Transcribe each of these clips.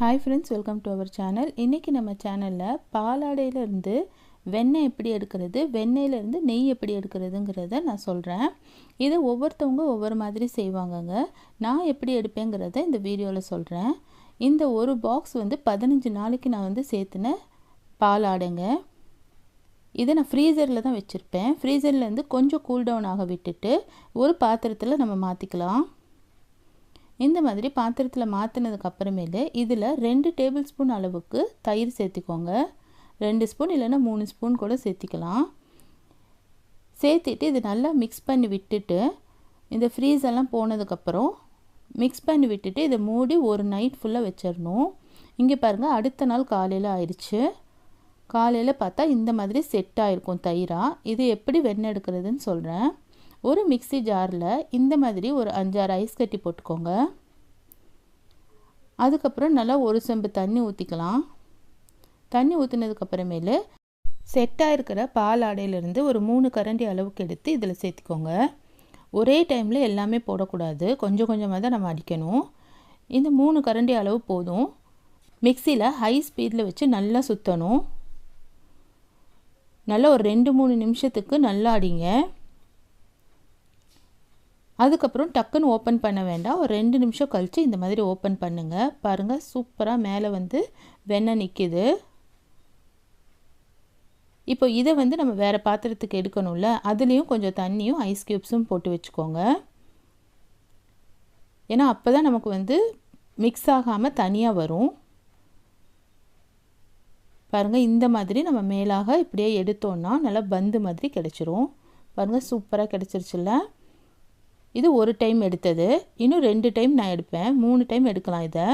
Hi friends welcome to our channel இன்றைக்கி நம்ம சேனலில் பாலாடையிலேருந்து வெண்ணெய் எப்படி எடுக்கிறது வெண்ணெயிலேருந்து நெய் எப்படி எடுக்கிறதுங்கிறத நான் சொல்கிறேன் இது ஒவ்வொருத்தவங்க ஒவ்வொரு மாதிரி செய்வாங்கங்க. நான் எப்படி எடுப்பேங்கிறத இந்த வீடியோவில் சொல்கிறேன் இந்த ஒரு பாக்ஸ் வந்து பதினஞ்சு நாளைக்கு நான் வந்து சேர்த்துன பாலாடைங்க. இதை நான் ஃப்ரீசரில் தான் வச்சுருப்பேன். ஃப்ரீசர்லேருந்து கொஞ்சம் கூல் டவுன் ஆக விட்டுட்டு ஒரு பாத்திரத்தில் நம்ம மாற்றிக்கலாம் இந்த மாதிரி பாத்திரத்தில் மாற்றினதுக்கு அப்புறமேலே இதில் ரெண்டு டேபிள் ஸ்பூன் அளவுக்கு தயிர் சேர்த்திக்கோங்க. ரெண்டு ஸ்பூன் இல்லைன்னா மூணு ஸ்பூன் கூட சேர்த்திக்கலாம். சேர்த்திட்டு இது நல்லா மிக்ஸ் பண்ணி விட்டுட்டு இந்த ஃப்ரீஸ் எல்லாம் போனதுக்கப்புறம் மிக்ஸ் பண்ணி விட்டுட்டு இதை மூடி ஒரு நைட் ஃபுல்லாக வச்சிடணும். இங்கே பாருங்கள் அடுத்த நாள் காலையில் ஆயிடுச்சு. காலையில் பார்த்தா இந்த மாதிரி செட் ஆகிருக்கும் தயிராக இது எப்படி வெண்ணெய் எடுக்கிறதுன்னு சொல்கிறேன் ஒரு மிக்சி ஜாரில் இந்த மாதிரி ஒரு அஞ்சாறு ஐஸ் கட்டி போட்டுக்கோங்க. அதுக்கப்புறம் நல்லா ஒரு செம்பு தண்ணி ஊற்றிக்கலாம் தண்ணி ஊற்றினதுக்கப்புறமேலு செட்டாக இருக்கிற பால் ஆடையிலேருந்து ஒரு மூணு கரண்டி அளவுக்கு எடுத்து இதில் சேர்த்திக்கோங்க. ஒரே டைமில் எல்லாமே போடக்கூடாது. கொஞ்சம் கொஞ்சமாக தான் நம்ம அடிக்கணும். இந்த மூணு கரண்டி அளவு போதும். மிக்சியில் ஹை ஸ்பீடில் வச்சு நல்லா சுற்றணும் நல்லா ஒரு ரெண்டு மூணு நிமிஷத்துக்கு நல்லா அடிங்க. அதுக்கப்புறம் டக்குன்னு ஓப்பன் பண்ண வேண்டாம். ஒரு ரெண்டு நிமிஷம் கழித்து இந்த மாதிரி ஓப்பன் பண்ணுங்கள் பாருங்கள் சூப்பராக மேலே வந்து வெண்ணெய் நிற்கிது இப்போ இதை வந்து நம்ம வேறு பாத்திரத்துக்கு எடுக்கணும்ல அதுலேயும் கொஞ்சம் தண்ணியும் ஐஸ் க்யூப்ஸும் போட்டு வச்சுக்கோங்க. ஏன்னா அப்போ தான் நமக்கு வந்து மிக்ஸ் ஆகாமல் தனியாக வரும். பாருங்கள் இந்த மாதிரி நம்ம மேலாக இப்படியே எடுத்தோன்னா நல்லா பந்து மாதிரி கிடச்சிரும். பாருங்கள் சூப்பராக கிடச்சிருச்சுல்ல. இது ஒரு டைம் எடுத்தது. இன்னும் ரெண்டு டைம் நான் எடுப்பேன். மூணு டைம் எடுக்கலாம் இதை.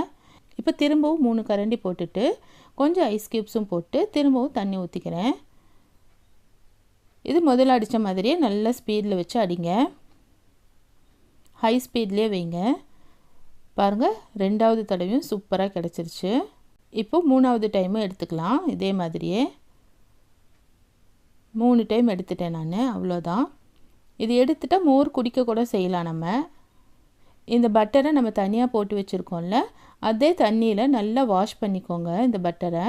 இப்போ திரும்பவும் மூணு கரண்டி போட்டுட்டு கொஞ்சம் ஐஸ் க்யூப்ஸும் போட்டு திரும்பவும் தண்ணி ஊற்றிக்கிறேன் இது முதல்ல அடித்த மாதிரியே நல்ல ஸ்பீடில் வச்சு அடிங்க. ஹை ஸ்பீட்லேயே வைங்க. பாருங்கள் ரெண்டாவது தடவையும் சூப்பராக கிடச்சிருச்சு. இப்போ மூணாவது டைமும் எடுத்துக்கலாம். இதே மாதிரியே. மூணு டைம் எடுத்துட்டேன் நான். அவ்வளோதான் இது எடுத்துட்டால் மோர் குடிக்க கூட செய்யலாம் நம்ம. இந்த பட்டரை நம்ம தனியாக போட்டு வச்சுருக்கோம்ல அதே தண்ணியில் நல்லா வாஷ் பண்ணிக்கோங்க இந்த பட்டரை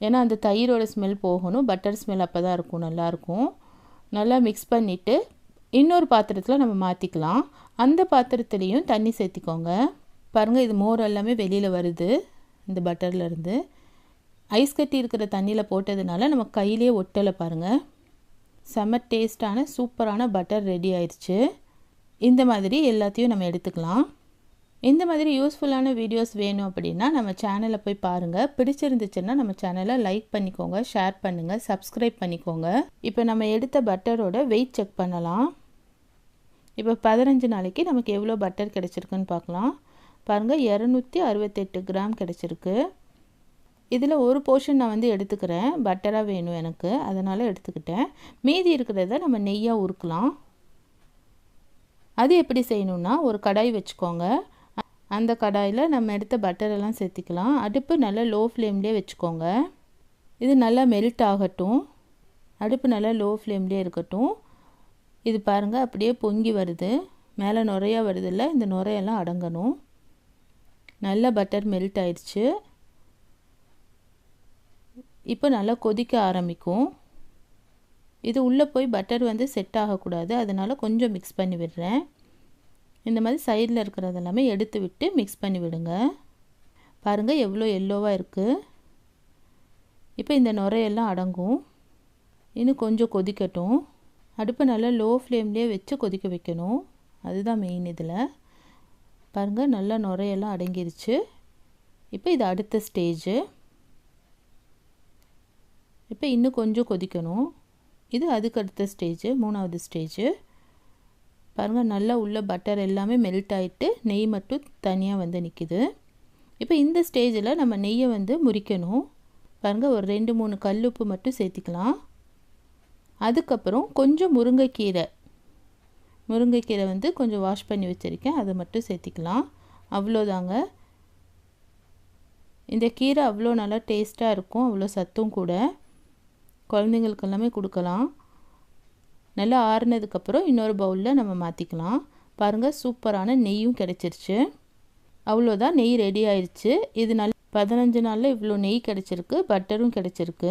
ஏன்னா அந்த தயிரோட ஸ்மெல் போகணும். பட்டர் ஸ்மெல் அப்போ தான் இருக்கும். நல்லாயிருக்கும் நல்லா மிக்ஸ் பண்ணிவிட்டு இன்னொரு பாத்திரத்தில் நம்ம மாற்றிக்கலாம் அந்த பாத்திரத்துலேயும் தண்ணி சேர்த்திக்கோங்க. பாருங்கள் இது மோர் எல்லாமே வெளியில் வருது இந்த பட்டர்லேருந்து ஐஸ் கட்டி இருக்கிற தண்ணியில் போட்டதுனால நம்ம கையிலே ஒட்டலை பாருங்கள் செம்ம டேஸ்டான சூப்பரான பட்டர் ரெடி ஆயிடுச்சு இந்த மாதிரி எல்லாத்தையும் நம்ம எடுத்துக்கலாம். இந்த மாதிரி யூஸ்ஃபுல்லான வீடியோஸ் வேணும் அப்படின்னா நம்ம சேனலை போய் பாருங்கள் பிடிச்சிருந்துச்சுன்னா நம்ம சேனலை லைக் பண்ணிக்கோங்க ஷேர் பண்ணுங்கள் சப்ஸ்கிரைப் பண்ணிக்கோங்க. இப்போ நம்ம எடுத்த பட்டரோட வெயிட் செக் பண்ணலாம். இப்போ பதினஞ்சு நாளைக்கு நமக்கு எவ்வளோ பட்டர் கிடச்சிருக்குன்னு பார்க்கலாம். பாருங்கள் இரநூத்தி அறுபத்தெட்டு கிராம் கிடச்சிருக்கு. இதில் ஒரு போர்ஷன் நான் வந்து எடுத்துக்கிறேன். பட்டராக வேணும் எனக்கு. அதனால் எடுத்துக்கிட்டேன். மீதி இருக்கிறத நம்ம நெய்யாக உருக்கலாம். அது எப்படி செய்யணுன்னா ஒரு கடாய் வச்சுக்கோங்க. அந்த கடாயில் நம்ம எடுத்த பட்டரெல்லாம் சேர்த்திக்கலாம். அடுப்பு நல்லா லோ ஃப்ளேம்லேயே வச்சுக்கோங்க. இது நல்லா மெல்ட் ஆகட்டும். அடுப்பு நல்லா லோ ஃப்ளேம்லேயே இருக்கட்டும். இது பாருங்கள் அப்படியே பொங்கி வருது. மேலே நுறையா வருதில்ல இந்த நுரையெல்லாம் அடங்கணும். நல்லா பட்டர் மெல்ட் ஆயிடுச்சு. இப்போ நல்லா கொதிக்க ஆரம்பிக்கும். இது உள்ளே போய் பட்டர் வந்து செட் ஆகக்கூடாது. அதனால் கொஞ்சம் மிக்ஸ் பண்ணி விடுறேன். இந்த மாதிரி சைடில் இருக்கிறது எல்லாமே எடுத்து விட்டு மிக்ஸ் பண்ணி விடுங்க. பாருங்கள் எவ்வளோ எல்லோவாக இருக்குது இப்போ இந்த நுரையெல்லாம் அடங்கும். இன்னும் கொஞ்சம் கொதிக்கட்டும். அடுப்பை நல்லா லோ ஃப்ளேம்லேயே வச்சு கொதிக்க வைக்கணும். அதுதான் மெயின் இதில். பாருங்கள் நல்லா நுரையெல்லாம் அடங்கிருச்சு. இப்போ இது அடுத்த ஸ்டேஜு இப்போ இன்னும் கொஞ்சம் கொதிக்கணும். இது அதுக்கு அடுத்த ஸ்டேஜு மூணாவது ஸ்டேஜு பாருங்கள் நல்லா உள்ள பட்டர் எல்லாமே மெல்ட் ஆகிட்டு நெய் மட்டும் தனியாக வந்து நிற்கிது இப்போ இந்த ஸ்டேஜில் நம்ம நெய்யை வந்து முறிக்கணும். பாருங்கள் ஒரு ரெண்டு மூணு கல்லுப்பு மட்டும் சேர்த்திக்கலாம். அதுக்கப்புறம் கொஞ்சம் முருங்கைக்கீரை. முருங்கைக்கீரை வந்து கொஞ்சம் வாஷ் பண்ணி வச்சுருக்கேன். அதை மட்டும் சேர்த்திக்கலாம். அவ்வளோதாங்க. இந்த கீரை அவ்வளோ நல்லா டேஸ்ட்டாக இருக்கும். அவ்வளோ சத்தும் கூட. குழந்தைங்களுக்கு எல்லாமே கொடுக்கலாம். நல்லா ஆறுனதுக்கப்புறம் இன்னொரு பவுலில் நம்ம மாற்றிக்கலாம் பாருங்கள் சூப்பரான நெய்யும் கிடச்சிருச்சு. அவ்வளோதான் நெய் ரெடி ஆயிடுச்சு இது நல்ல பதினஞ்சு நாளில் இவ்வளோ நெய் கிடச்சிருக்கு பட்டரும் கிடச்சிருக்கு.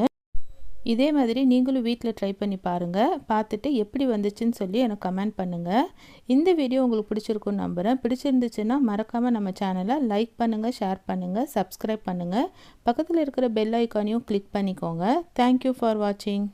இதே மாதிரி நீங்களும் வீட்டில் ட்ரை பண்ணி பாருங்கள் பார்த்துட்டு எப்படி வந்துச்சுன்னு சொல்லி எனக்கு கமெண்ட் பண்ணுங்கள் இந்த வீடியோ உங்களுக்கு பிடிச்சிருக்குன்னு நம்புகிறேன் பிடிச்சிருந்துச்சுன்னா மறக்காமல் நம்ம சேனலை லைக் பண்ணுங்கள் ஷேர் பண்ணுங்கள் சப்ஸ்கிரைப் பண்ணுங்கள் பக்கத்தில் இருக்கிற பெல் ஐக்கானையும் கிளிக் பண்ணிக்கோங்க. தேங்க்யூ ஃபார் வாட்சிங்